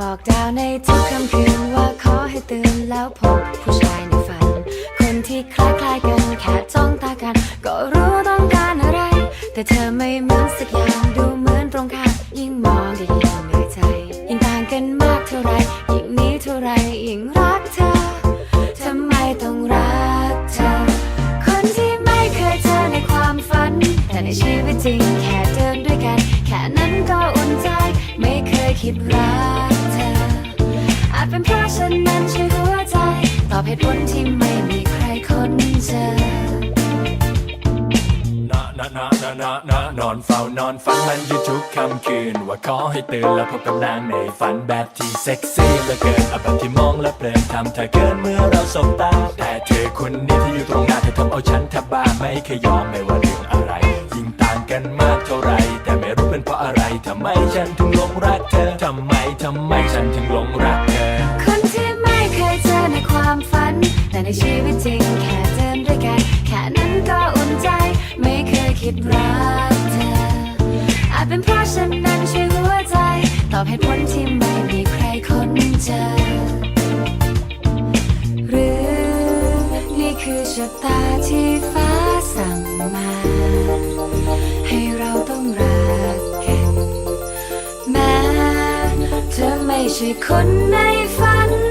บอกดาวในทุกค่ำคืนว่าขอให้ตื่นแล้วพบผู้ชายในฝัน คนที่คล้ายๆกันแค่จ้องตากัน ก็รู้ต้องการอะไร แต่เธอไม่เหมือนสักอย่างดูเหมือนตรงข้ามยิ่งมองก็ยิ่งเหนื่อยใจ ยิ่งต่างกันมากเท่าไรยิ่งนี้เท่าไรยิ่งรักเธอทำไมต้องรักเธอ คนที่ไม่เคยเจอในความฝัน แต่ในชีวิตจริงแค่เดินด้วยกัน แค่นั้นก็อุ่นใจ ไม่เคยคิดรัก จเป็นเพราะฉันนั้นช่วยหัวใจ ตอบเหตุผลที่ไม่มีใครคนเจอ นะนะนะนะนะนะนอนเฝ้านอนฝันมันอยู่ทุกค่ำคืน ว่าขอให้ตื่นแล้วพบกับนางในฝันแบบที่เซ็กซี่เหลือเกินเอาแบบที่มองแล้วเพลินทำเธอเกินเมื่อเราสบตา แต่เธอคนนี้ที่อยู่ตรงหน้าเธอทำเอาฉันแทบบ้าไม่เคยยอมไม่ว่าเรื่องอะไร ยิ่งต่างกันมากเท่าไรแต่ไม่รู้เป็นเพราะอะไรทำไมฉันถึง ทำไมทำไมฉันถึงหลงรักเธอ คนที่ไม่เคยเจอในความฝัน แต่ในชีวิตจริงแค่เดินด้วยกัน แค่นั้นก็อุ่นใจ ไม่เคยคิดรักเธอ อาจเป็นเพราะฉันนั้นช่วยหัวใจ ตอบเหตุผลที่ไม่มีใครคนเจอ หรือนี่คือชะตาที่ ช่คนในฝัน